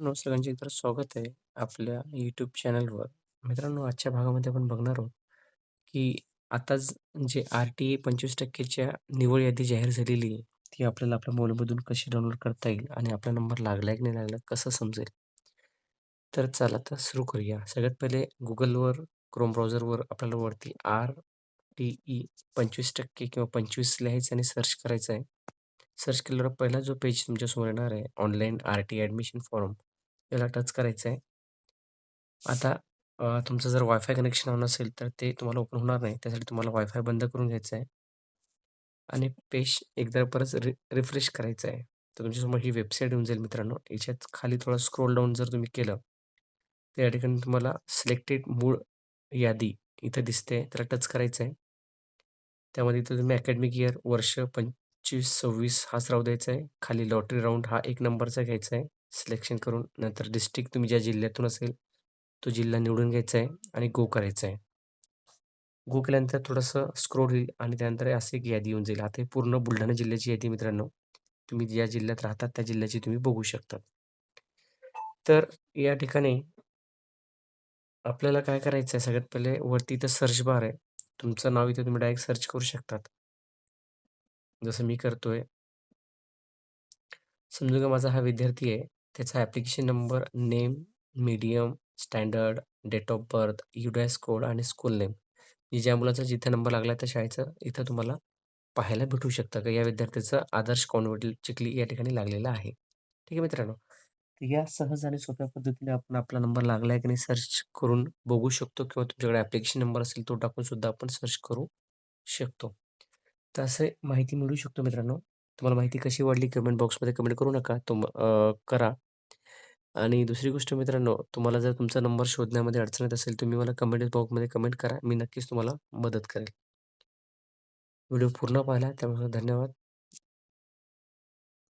मित्रांनो, सगळ्यांचे तर स्वागत आहे आपल्या यूट्यूब चॅनलवर. मित्रांनो आजच्या भागामध्ये आपण बघणार आहोत, की आताच जे आर-टी-ए 25% च्या निवड यादी जाहीर झालेली आहे, ती आपल्याला आपल्या मोबाईलमधून कशी डाउनलोड करता येईल आणि आपला नंबर लागला की नाही लागला कसं समजेल? तर चला तर सुरू करूया. सगळ्यात पहिले Googleवर, Chrome ब्राउझरवर आपल्याला वरती आर-टी-ई 25% किंवा 25 लिहायचं आणि सर्च करायचं आहे. सर्च केल्यावर पहिला जो पेज तुमच्यासमोर येणार आहे, online R T admission form याला टच करायचं आहे. आता तुमचं जर वायफाय कनेक्शन ऑन असेल, तर ते तुम्हाला ओपन होणार नाही. त्यासाठी तुम्हाला वायफाय बंद करून घ्यायचं आहे. आणि पेज एकदा परत रि रिफ्रेश करायचं आहे. तर तुमच्यासमोर ही वेबसाईट येऊन जाईल मित्रांनो. याच्यात खाली थोडं स्क्रोल डाऊन जर तुम्ही केलं, तर या ठिकाणी तुम्हाला सिलेक्टेड मूळ यादी इथं दिसते, त्याला टच करायचं आहे. त्यामध्ये इथं तुम्ही अकॅडमिक इयर वर्ष 25-26 हाच राहू द्यायचा आहे. खाली लॉटरी राऊंड हा एक नंबरचा घ्यायचा आहे सिलेक्शन करून. नंतर डिस्ट्रिक्ट तुम्ही ज्या जिल्ह्यातून असेल, तो जिल्हा निवडून घ्यायचा आहे आणि गो करायचा आहे. गो केल्यानंतर थोडंसं स्क्रोल होईल आणि त्यानंतर असे एक यादी येऊन जाईल. आता पूर्ण बुलढाणा जिल्ह्याची यादी मित्रांनो. तुम्ही ज्या जिल्ह्यात राहतात त्या जिल्ह्याची तुम्ही बघू शकता. तर या ठिकाणी आपल्याला काय करायचं आहे सगळ्यात पहिले वरती इथं सर्च बार आहे. तुमचं नाव इथे तुम्ही डायरेक्ट सर्च करू शकतात. जसं मी करतोय. समजू का माझा हा विद्यार्थी आहे. त्याचा application number, name, medium, standard, date of birth, UDISE code आणि स्कूल म्हणजे नेम. ज्या मुलाचा जिथे नंबर लागला त्या शाळेचं इथं तुम्हाला पाहायला भेटू शकतं, का या विद्यार्थ्याचं आदर्श कॉन्व्हेंट चिखली या ठिकाणी लागलेला आहे. ठीक आहे मित्रांनो. या सहज आणि सोप्या पद्धतीने आपण आपला नंबर लागला आहे की नाही सर्च करून बघू शकतो किंवा तुमच्याकडे ॲप्लिकेशन नंबर असेल तो टाकून सुद्धा आपण सर्च करू शकतो. तर असे माहिती मिळू शकतो मित्रांनो. तुम्हाला माहिती कशी वाटली कमेंट बॉक्समध्ये कमेंट करू नका. तुम करा. आणि दुसरी गोष्ट मित्रांनो, तुम्हाला जर तुमचा नंबर शोधण्यामध्ये अडचण येत असेल, तुम्ही मला कमेंट बॉक्समध्ये कमेंट करा. मी नक्कीच तुम्हाला मदत करेल. व्हिडिओ पूर्ण पाहिला त्यामुळे धन्यवाद.